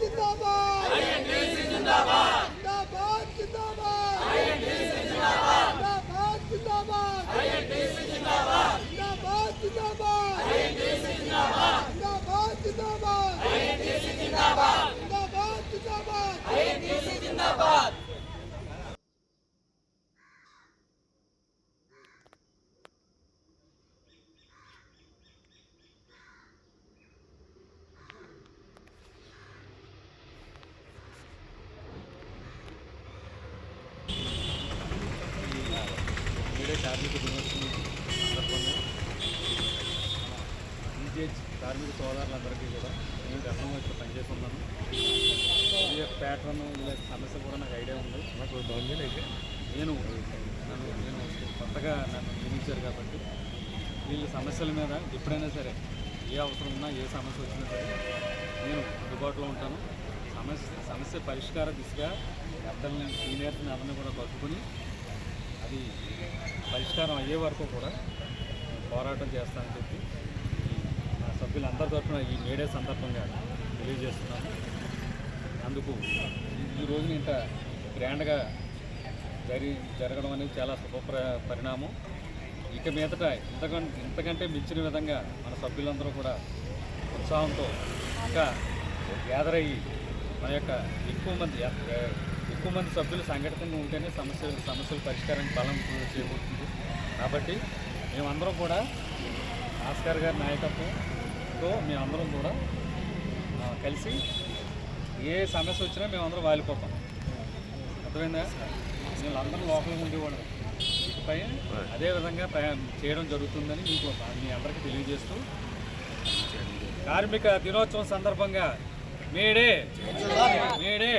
జిందాబాద్ జిందాబాద్. మీడే కార్మిక దినోత్సవం సందర్భంగా కార్మిక సోదరులందరికీ కూడా నేను గతంలో ఇక్కడ పనిచేస్తున్నాను. యొక్క ప్యాటర్న్ ఇలా సమస్య కూడా నాకు ఐడియా ఉంది. నాకు అయితే. నేను నన్ను నేను కొత్తగా నన్ను నియమించారు కాబట్టి వీళ్ళ సమస్యల మీద ఎప్పుడైనా సరే ఏ అవసరం ఉన్నా ఏ సమస్య వచ్చినా సరే నేను అందుబాటులో ఉంటాను. సమస్య సమస్య పరిష్కార దిశగా పెద్దల్ని సీనియర్స్ని అందరినీ కూడా కలుపుకొని అది పరిష్కారం అయ్యే వరకు కూడా పోరాటం చేస్తానని చెప్పి నా సభ్యులందరి తరఫున ఈ మేడే సందర్భంగా తెలియజేస్తున్నాను. అందుకు ఈ- రోజున ఇంత గ్రాండ్గా జరి జరగడం అనేది చాలా శుభ పరిణామం. ఇక మీదట ఇంతకంటే ఇంతకంటే మించిన విధంగా మన సభ్యులందరూ కూడా ఉత్సాహంతో ఇంకా గ్యాదర్ అయ్యి మన యొక్క ఎక్కువ మంది ఎక్కువ మంది సభ్యులు సంఘటితంగా ఉంటేనే సమస్యలు సమస్యల పరిష్కారానికి బలం చేకూరుతుంది. కాబట్టి మేమందరం కూడా భాస్కర్ గారి నాయకత్వంతో మేమందరం కూడా కలిసి ఏ సమస్య వచ్చినా మేమందరం వాలిపోతాం. అర్థమైందా? అందరం లోపల ఉండేవాడు ఇకపై అదే విధంగా ప్రయాణం చేయడం జరుగుతుందని మీకు మీ అందరికీ తెలియజేస్తూ కార్మిక దినోత్సవం సందర్భంగా మేడే మేడే.